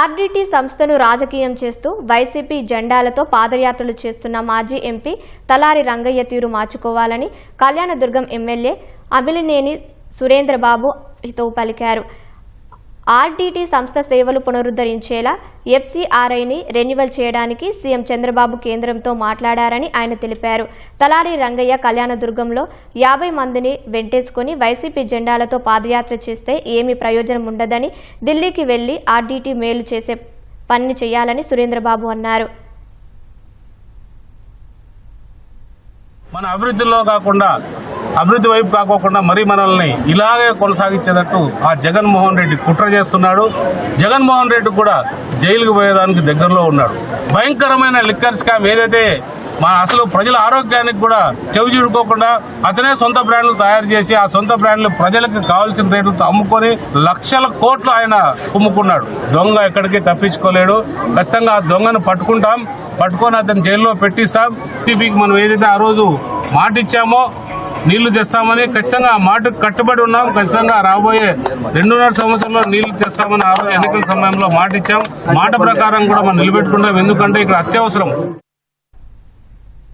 RDT సంస్థను రాజకీయం చేస్తూ వైసీపీ జెండాలతో పాదయాత్రలు చేస్తున్న మాజీ ఎంపీ తలారి రంగయ్య తీరు మార్చుకోవాలని కళ్యాణదుర్గం ఎమ్మెల్యే అభిలినేని సురేంద్రబాబు హితవు పలికారు. ఆర్డీటీ సంస్థ సేవలు పునరుద్ధరించేలా ఎఫ్సీఆర్ఐని రెన్యువల్ చేయడానికి సీఎం చంద్రబాబు కేంద్రంతో మాట్లాడారని ఆయన తెలిపారు. తలారి రంగయ్య కళ్యాణదుర్గంలో యాభై మందిని వెంటేసుకుని వైసీపీ జెండాలతో పాదయాత్ర చేస్తే ఏమీ ప్రయోజనం ఉండదని ఢిల్లీకి వెళ్ళి ఆర్డీటీ మేలు చేసే పని చేయాలని సురేంద్రబాబు అన్నారు. మన అభివృద్ధిలో కాకుండా అభివృద్ధి వైపు కాకోకుండా మరీ మనల్ని ఇలాగే కొనసాగించేటట్టు ఆ జగన్మోహన్ రెడ్డి కుట్ర చేస్తున్నాడు. జగన్మోహన్ రెడ్డి కూడా జైలుకు పోయేదానికి దగ్గరలో ఉన్నాడు. భయంకరమైన లిక్కర్ స్కామ్ ఏదైతే మన అసలు ప్రజల ఆరోగ్యానికి కూడా చెవి చూడుకోకుండా అతనే సొంత బ్రాండ్లు తయారు చేసి ఆ సొంత బ్రాండ్లు ప్రజలకు కావాల్సిన రేట్లతో అమ్ముకొని లక్షల కోట్లు ఆయన కుమ్ముకున్నాడు. దొంగ ఎక్కడికి తప్పించుకోలేడు. ఖచ్చితంగా ఆ దొంగను పట్టుకుంటాం. పట్టుకొని అతను జైల్లో పెట్టిస్తాం. టీపీకి మనం ఏదైతే ఆ రోజు మాటిచ్చామో నీళ్ళు తెస్తామని ఖచ్చితంగా ఆ మాటకు కట్టుబడి ఉన్నాం. ఖచ్చితంగా రాబోయే రెండున్నర సంవత్సరంలో నీళ్ళు తెస్తామని ఆ రోజు ఎన్నికల సమయంలో మాట ఇచ్చాం మాట ప్రకారం కూడా మనం నిలబెట్టుకుంటాం. ఎందుకంటే ఇక్కడ అత్యవసరం.